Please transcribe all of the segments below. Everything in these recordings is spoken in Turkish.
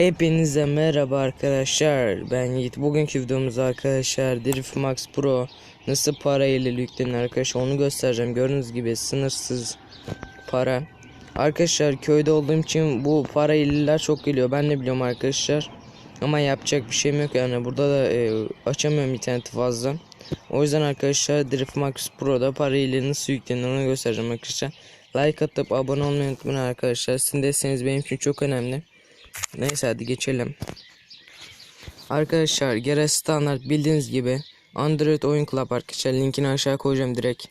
Hepinize merhaba arkadaşlar. Ben Yiğit. Bugünkü videomuzda arkadaşlar Drift Max Pro nasıl para ile yüklenir arkadaşlar onu göstereceğim. Gördüğünüz gibi sınırsız para. Arkadaşlar köyde olduğum için bu para iller çok geliyor. Ben de biliyorum arkadaşlar. Ama yapacak bir şeyim yok yani. Burada da e, açamıyorum interneti fazla. O yüzden arkadaşlar Drift Max Pro'da para ile nasıl yüklenir onu göstereceğim arkadaşlar. Like atıp abone olmayı unutmayın arkadaşlar. Sizin desteğiniz benim için çok önemli. Neyse hadi geçelim. Arkadaşlar gene standart bildiğiniz gibi Android oyun club arkadaşlar linkini aşağı koyacağım direkt.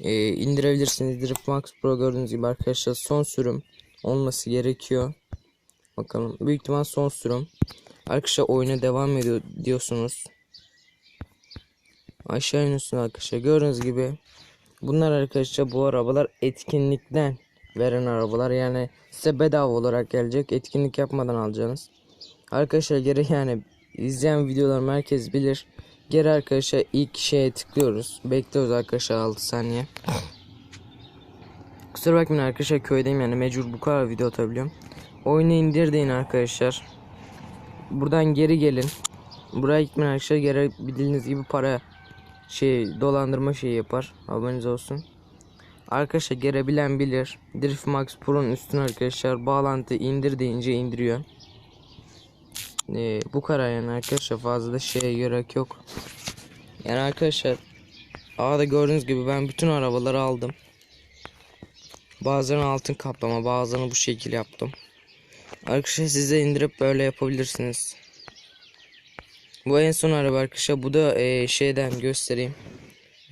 Ee, indirebilirsiniz. Drift Max Pro gördüğünüz gibi arkadaşlar son sürüm olması gerekiyor. Bakalım büyük ihtimal son sürüm. Arkadaşlar oyuna devam ediyor diyorsunuz. Aşağı iniyorsunuz arkadaşlar gördüğünüz gibi. Bunlar arkadaşlar bu arabalar etkinlikten veren arabalar yani size bedava olarak gelecek etkinlik yapmadan alacaksınız. Arkadaşlar geri yani izleyen videolarımı herkes bilir. Geri arkadaşlar ilk şeye tıklıyoruz. Bekliyoruz arkadaşlar 6 saniye. Kusura bakmayın arkadaşlar köydeyim yani mecbur bu kadar video atabiliyorum. Oyunu indir deyin arkadaşlar. Buradan geri gelin. Buraya gitmeyin arkadaşlar geri bildiğiniz gibi para şey dolandırma şeyi yapar. Haberiniz olsun. Arkadaşlar gelebilen bilir. Drift Max Pro'nun üstüne arkadaşlar bağlantı indir deyince indiriyor. Ee, bu kadar yani arkadaşlar fazla da şeye gerek yok. Yani arkadaşlar A'da gördüğünüz gibi ben bütün arabaları aldım. Bazılarını altın kaplama bazılarını bu şekil yaptım. Arkadaşlar siz de indirip böyle yapabilirsiniz. Bu en son araba arkadaşlar bu da e, şeyden göstereyim.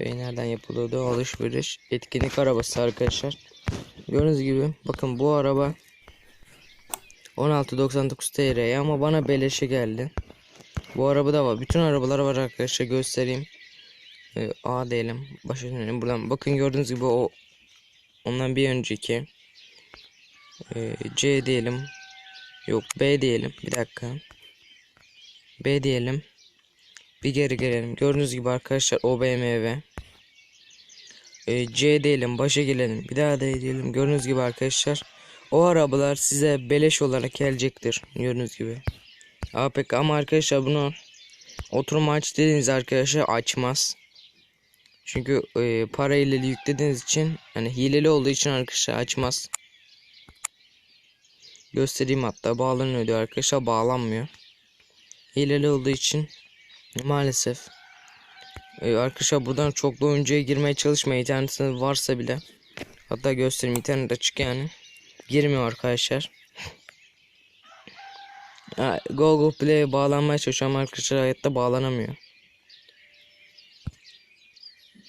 Ve nereden yapılıyordu alışveriş etkinlik arabası arkadaşlar. Gördüğünüz gibi bakın bu araba 16.99 TL ama bana beleşe geldi. Bu araba da var. Bütün arabalar var arkadaşlar göstereyim. Ee, A diyelim. Başa dönelim buradan. Bakın gördüğünüz gibi o ondan bir önceki ee, C diyelim. Yok B diyelim. Bir dakika. B diyelim. Bir geri gelelim. Gördüğünüz gibi arkadaşlar o BMW. E, C diyelim başa gelelim. Bir daha D diyelim. Gördüğünüz gibi arkadaşlar. O arabalar size beleş olarak gelecektir. Gördüğünüz gibi. APK ama arkadaşlar bunu oturma aç dediğiniz arkadaşlar açmaz. Çünkü e, para ile yüklediğiniz için hani hileli olduğu için arkadaşlar açmaz. Göstereyim hatta bağlanıyor diyor arkadaşlar bağlanmıyor. Hileli olduğu için maalesef ee, arkadaşlar buradan çoklu oyuncuya girmeye çalışmayın internetiniz varsa bile. Hatta göstereyim internet açık yani. Girmiyor arkadaşlar. Google Play'e bağlanmaya çalışıyorum arkadaşlar hayatta bağlanamıyor.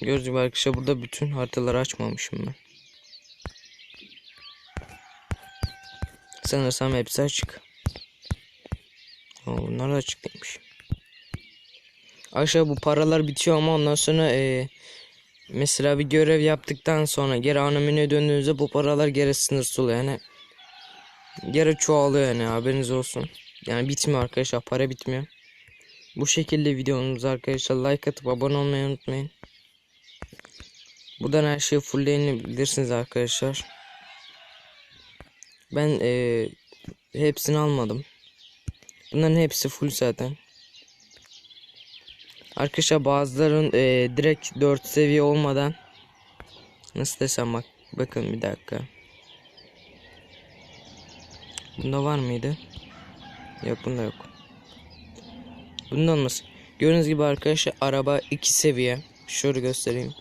Gördüğünüz gibi arkadaşlar burada bütün haritaları açmamışım ben. Sanırsam hepsi açık. Oo, bunlar da açık değilmiş. Aşağı bu paralar bitiyor ama ondan sonra e, mesela bir görev yaptıktan sonra geri ana döndüğünüzde bu paralar geri sınırsız oluyor yani. Geri çoğalıyor yani haberiniz olsun. Yani bitmiyor arkadaşlar para bitmiyor. Bu şekilde videomuz arkadaşlar. Like atıp abone olmayı unutmayın. Buradan her şeyi fullleyebilirsiniz arkadaşlar. Ben e, hepsini almadım. Bunların hepsi full zaten Arkadaşlar bazıların e, direkt 4 seviye olmadan nasıl desem bak bakın bir dakika. Bunda var mıydı? Yok bunda yok. Bunda olmaz. Gördüğünüz gibi arkadaşlar araba 2 seviye. Şöyle göstereyim.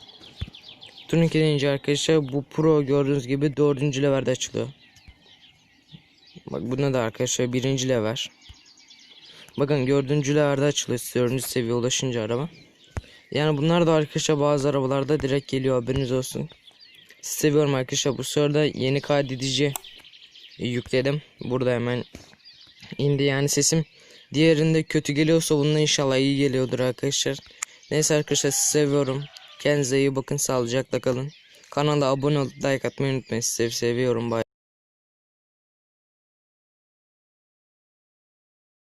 Turnike deyince arkadaşlar bu pro gördüğünüz gibi 4. levelde açılıyor. Bak bunda da arkadaşlar 1. level. Bakın gördüğüncülerde açılıyor. Dördüncü seviye ulaşınca araba. Yani bunlar da arkadaşlar bazı arabalarda direkt geliyor haberiniz olsun. Seviyorum arkadaşlar bu sırada yeni kaydedici yükledim. Burada hemen indi yani sesim diğerinde kötü geliyorsa bununla inşallah iyi geliyordur arkadaşlar. Neyse arkadaşlar sizi seviyorum. Kendinize iyi bakın sağlıcakla kalın. Kanala abone olup like atmayı unutmayın. Sizi seviyorum. Bye.